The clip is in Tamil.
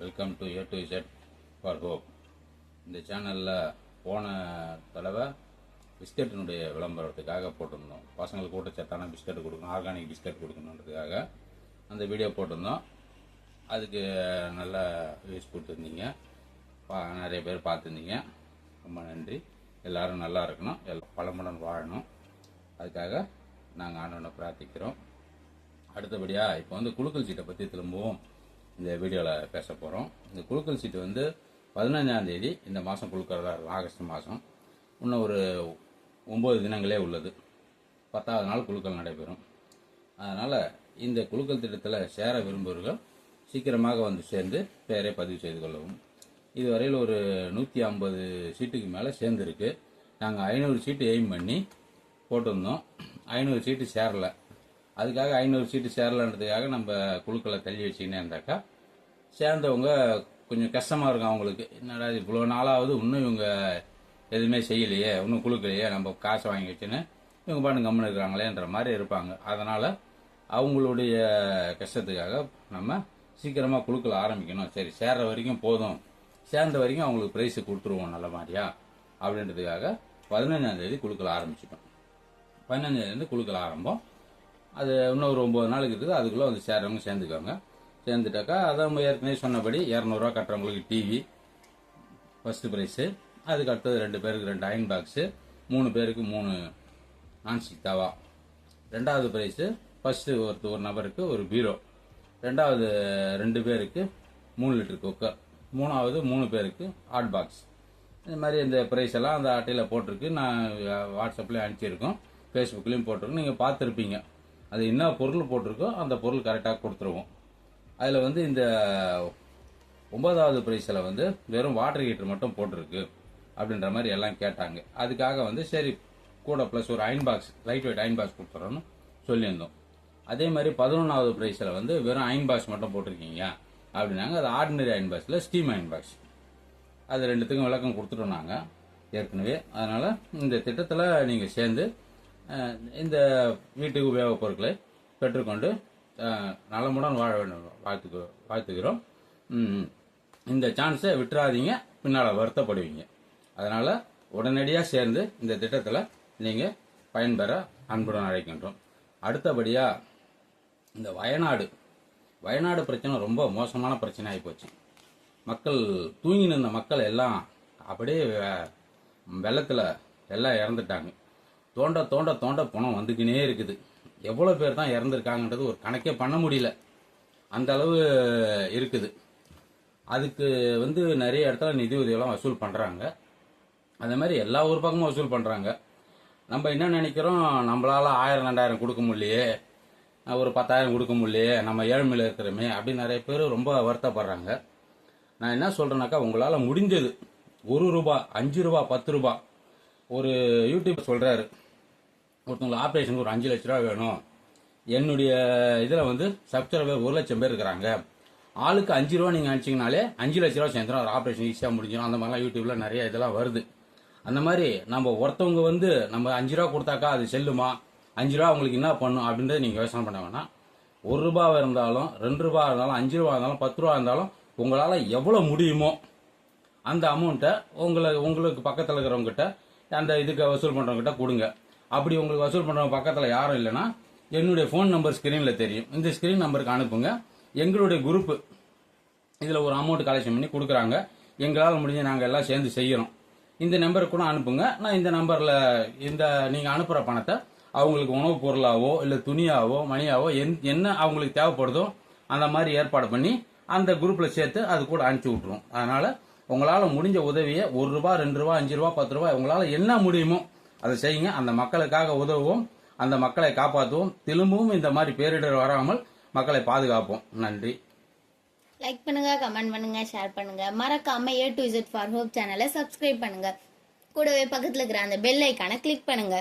Welcome to A to Z for hope இந்த சேனலில் போன தடவை பிஸ்கட்டினுடைய விளம்பரத்துக்காக போட்டிருந்தோம். பசங்களுக்கு ஊட்டச்சத்தான பிஸ்கட் கொடுக்கணும் ஆர்கானிக் பிஸ்கட் கொடுக்கணுன்றதுக்காக அந்த வீடியோ போட்டிருந்தோம். அதுக்கு நல்ல வியூஸ் கொடுத்துருந்தீங்க. பா நிறைய பேர் பார்த்துருந்தீங்க. ரொம்ப நன்றி. எல்லாரும் நல்லா இருக்கணும். எல்லாம் பழமுடன் வாழணும். அதுக்காக நாங்கள் ஆண்டவனை பிரார்த்திக்கிறோம். அடுத்தபடியாக இப்போ வந்து குலுக்கல் சீட்டை பற்றி திரும்பவும். இந்த வீடியோவில் பேச போகிறோம் இந்த குலுக்கல் சீட்டு வந்து பதினஞ்சாந்தேதி இந்த மாதம் கொடுக்கறதா இருக்கும் ஆகஸ்ட் மாதம் இன்னும் ஒரு ஒம்பது தினங்களே உள்ளது. பத்தாவது நாள் குலுக்கல் நடைபெறும். அதனால் இந்த குலுக்கல் திட்டத்தில் சேர விரும்புவர்கள் சீக்கிரமாக வந்து சேர்ந்து பெயரை பதிவு செய்து கொள்ளவும். இதுவரையில் ஒரு நூற்றி ஐம்பது சீட்டுக்கு மேலே சேர்ந்துருக்கு. நாங்கள் ஐநூறு சீட்டு எய்ம் பண்ணி போட்டிருந்தோம். ஐநூறு சீட்டு சேரல. அதுக்காக ஐநூறு சீட்டு சேரலன்றதுக்காக நம்ம குழுக்களை தள்ளி வச்சுக்கினே இருந்தாக்கா சேர்ந்தவங்க கொஞ்சம் கஷ்டமாக இருக்கும் அவங்களுக்கு. என்னடா இவ்வளோ நாளாவது இன்னும் இவங்க எதுவுமே செய்யலையே இன்னும் குழுக்கலையே நம்ம காசை வாங்கி வச்சுன்னு இவங்க பாட்டு கம்முன்னு இருக்கிறாங்களேன்ற மாதிரி இருப்பாங்க. அதனால் அவங்களுடைய கஷ்டத்துக்காக நம்ம சீக்கிரமாக குழுக்களை ஆரம்பிக்கணும். சரி சேர்ற வரைக்கும் போதும். சேர்ந்த வரைக்கும் அவங்களுக்கு ப்ரைஸு கொடுத்துருவோம் நல்ல மாதிரியா அப்படின்றதுக்காக பதினஞ்சாம் தேதி குழுக்கள் ஆரம்பிச்சிட்டோம். பதினஞ்சாந்தேதி குழுக்கள் ஆரம்பம். அது இன்னும் ஒரு ஒம்பது நாளுக்கு இருக்குது. அதுக்குள்ளே வந்து சேர்றவங்க சேர்ந்துக்கோங்க சேர்ந்துட்டாக்கா அதான் ஏற்கனவே சொன்னபடி இரநூறுவா கட்டுறவங்களுக்கு டிவி ஃபஸ்ட்டு ப்ரைஸு அதுக்கு அடுத்தது ரெண்டு பேருக்கு ரெண்டு அயன் பாக்ஸு மூணு பேருக்கு மூணு நான்ஸ்டிக் தவா. ரெண்டாவது ப்ரைஸு ஃபர்ஸ்ட்டு ஒருத்தர் ஒரு நபருக்கு ஒரு பீரோ. ரெண்டாவது ரெண்டு பேருக்கு மூணு லிட்டர் குக்கர் மூணாவது மூணு பேருக்கு ஹாட் பாக்ஸ் இந்த மாதிரி இந்த ப்ரைஸ் எல்லாம் அந்த அட்டையில் போட்டிருக்கு. நான் வாட்ஸ்அப்லேயும் அனுப்பிச்சிருக்கோம். ஃபேஸ்புக்லேயும் போட்டிருக்கோம். நீங்கள் பார்த்துருப்பீங்க. அது என்ன பொருள் போட்டிருக்கோ அந்த பொருள் கரெக்டாக கொடுத்துருவோம். அதில் வந்து இந்த ஒன்பதாவது ப்ரைஸில் வந்து வெறும் வாட்டர் ஹீட்டர் மட்டும் போட்டிருக்கு அப்படின்ற மாதிரி எல்லாம் கேட்டாங்க. அதுக்காக வந்து சரி கூட ப்ளஸ் ஒரு iron box light weight iron box கொடுத்துறோன்னு சொல்லியிருந்தோம். அதே மாதிரி பதினொன்றாவது ப்ரைஸில் வந்து வெறும் அயன் பாக்ஸ் மட்டும் போட்டிருக்கீங்க அப்படின்னாங்க. அது ஆர்டினரி அயன் பாக்ஸில் ஸ்டீம் அயன் பாக்ஸ் அது ரெண்டுத்துக்கும் விளக்கம் கொடுத்துட்டோம் நாங்கள் ஏற்கனவே. அதனால் இந்த திட்டத்தில் நீங்கள் சேர்ந்து இந்த வீட்டுக்கு உபயோகப் பொருட்களை பெற்றுக்கொண்டு நலமுடன் வாழ வேண்டும். வாழ்த்துக்கு வாழ்த்துக்கிறோம் இந்த சான்ஸை விட்டுறாதீங்க. பின்னால் வருத்தப்படுவீங்க. அதனால் உடனடியாக சேர்ந்து இந்த திட்டத்தில் நீங்கள் பயன்பெற அன்புடன் அழைக்கின்றோம். அடுத்தபடியாக இந்த வயநாடு. வயநாடு பிரச்சனை ரொம்ப மோசமான பிரச்சனை ஆகிப்போச்சு மக்கள் தூங்கி நின்ற மக்கள் எல்லாம் அப்படியே வெள்ளத்தில் எல்லாம் இறந்துட்டாங்க. தோண்ட தோண்ட தோண்ட பணம் வந்துக்கினே இருக்குது. எவ்வளோ பேர் தான் இறந்துருக்காங்கன்றது ஒரு கணக்கே பண்ண முடியல. அந்த அளவு இருக்குது. அதுக்கு வந்து நிறைய இடத்துல நிதி உதவியெல்லாம் வசூல் பண்ணுறாங்க அதே மாதிரி எல்லா ஊர் பக்கமும் வசூல் பண்ணுறாங்க நம்ம என்ன நினைக்கிறோம்? நம்மளால் ஆயிரம் ரெண்டாயிரம் கொடுக்க முடியலையே. ஒரு பத்தாயிரம் கொடுக்க முடியலையே. நம்ம ஏழ்மையில் இருக்கிறோமே அப்படின்னு நிறைய பேர் ரொம்ப வருத்தப்படுறாங்க. நான் என்ன சொல்கிறேன்னாக்கா உங்களால் முடிஞ்சது ஒரு ரூபா அஞ்சு ரூபா பத்து ரூபா. ஒரு யூடியூப் சொல்கிறாரு ஒருத்தவங்களை ஆப்ரேஷனுக்கு ஒரு அஞ்சு லட்ச ரூபா வேணும். என்னுடைய இதில் வந்து சப்ஸ்கிரைபர் ஒரு லட்சம் பேர் இருக்கிறாங்க. ஆளுக்கு அஞ்சு ரூபா நீங்கள் அனுப்பிச்சிங்கனாலே அஞ்சு லட்ச ரூபா சேர்ந்துடும் ஒரு ஆப்ரேஷன் ஈஸியாக முடிஞ்சிடும் அந்த மாதிரிலாம் யூடியூப்பில் நிறைய இதெல்லாம் வருது. அந்த மாதிரி நம்ம ஒருத்தவங்க வந்து நம்ம அஞ்சு ரூபா கொடுத்தாக்கா அது செல்லுமா? அஞ்சு ரூபா உங்களுக்கு என்ன பண்ணும் அப்படின்றத நீங்கள் யோசனை பண்ண வேணாம். ஒரு ரூபாய் இருந்தாலும் ரெண்டு ரூபா இருந்தாலும் அஞ்சு ரூபா இருந்தாலும் பத்து ரூபா இருந்தாலும் உங்களால் எவ்வளோ முடியுமோ அந்த அமௌண்ட்டை உங்களை உங்களுக்கு பக்கத்தில் இருக்கிறவங்ககிட்ட அந்த இதுக்கு வசூல் பண்ணுறவங்ககிட்ட கொடுங்க. அப்படி உங்களுக்கு வசூல் பண்ணுறவங்க பக்கத்தில் யாரும் இல்லைன்னா என்னுடைய ஃபோன் நம்பர் ஸ்க்ரீனில் தெரியும். இந்த ஸ்க்ரீன் நம்பருக்கு அனுப்புங்க. எங்களுடைய குரூப்பு இதில் ஒரு அமௌண்ட் கலெக்ஷன் பண்ணி கொடுக்குறாங்க. எங்களால் முடிஞ்ச நாங்கள் எல்லாம் சேர்ந்து செய்கிறோம் இந்த நம்பருக்கு கூட அனுப்புங்க. நான் இந்த நம்பரில் இந்த நீங்கள் அனுப்புகிற பணத்தை அவங்களுக்கு உணவுப் பொருளாவோ இல்லை துணியாவோ மணியாவோ என்- என்ன அவங்களுக்கு தேவைப்படுதோ அந்த மாதிரி ஏற்பாடு பண்ணி அந்த குரூப்பில் சேர்த்து அது கூட அனுப்பிச்சி விட்ருவோம் அதனால் உங்களால் முடிஞ்ச உதவியை ஒரு ரூபா ரெண்டு ரூபா அஞ்சு ரூபா பத்து ரூபா உங்களால் என்ன முடியுமோ அதை செய்யுங்க. அந்த மக்களுக்காக உதவுவோம். அந்த மக்களை காப்பாற்றுவோம் திரும்பவும் இந்த மாதிரி பேரிடர் வராமல் மக்களை பாதுகாப்போம். நன்றி. லைக் பண்ணுங்க கமெண்ட் பண்ணுங்க ஷேர் பண்ணுங்க. மறக்காம A to Z for hope சேனலை சப்ஸ்கிரைப் பண்ணுங்க. கூடவே பக்கத்துல இருக்கிற அந்த பெல் ஐக்கானை கிளிக் பண்ணுங்க.